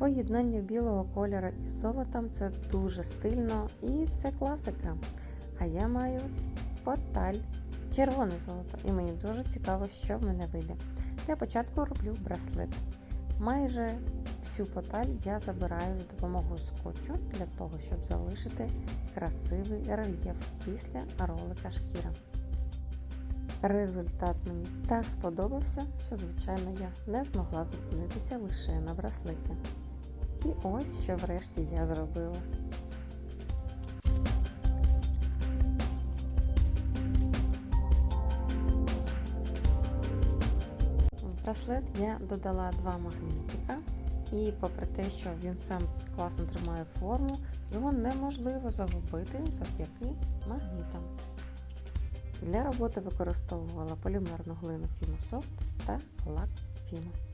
Поєднання білого кольору із золотом це дуже стильно і це класика. А я маю поталь червоне золото, і мені дуже цікаво, що в мене вийде. Для початку роблю браслет. Майже всю поталь я забираю за допомогою скотчу для того, щоб залишити красивий рельєф після ролика шкіра. Результат мені так сподобався, що, звичайно, я не змогла зупинитися лише на браслеті. І ось що врешті я зробила. Браслет я додала два магнітика, і попри те, що він сам класно тримає форму, його неможливо загубити завдяки магнітам. Для роботи використовувала полімерну глину Фімософт та лак Фіма.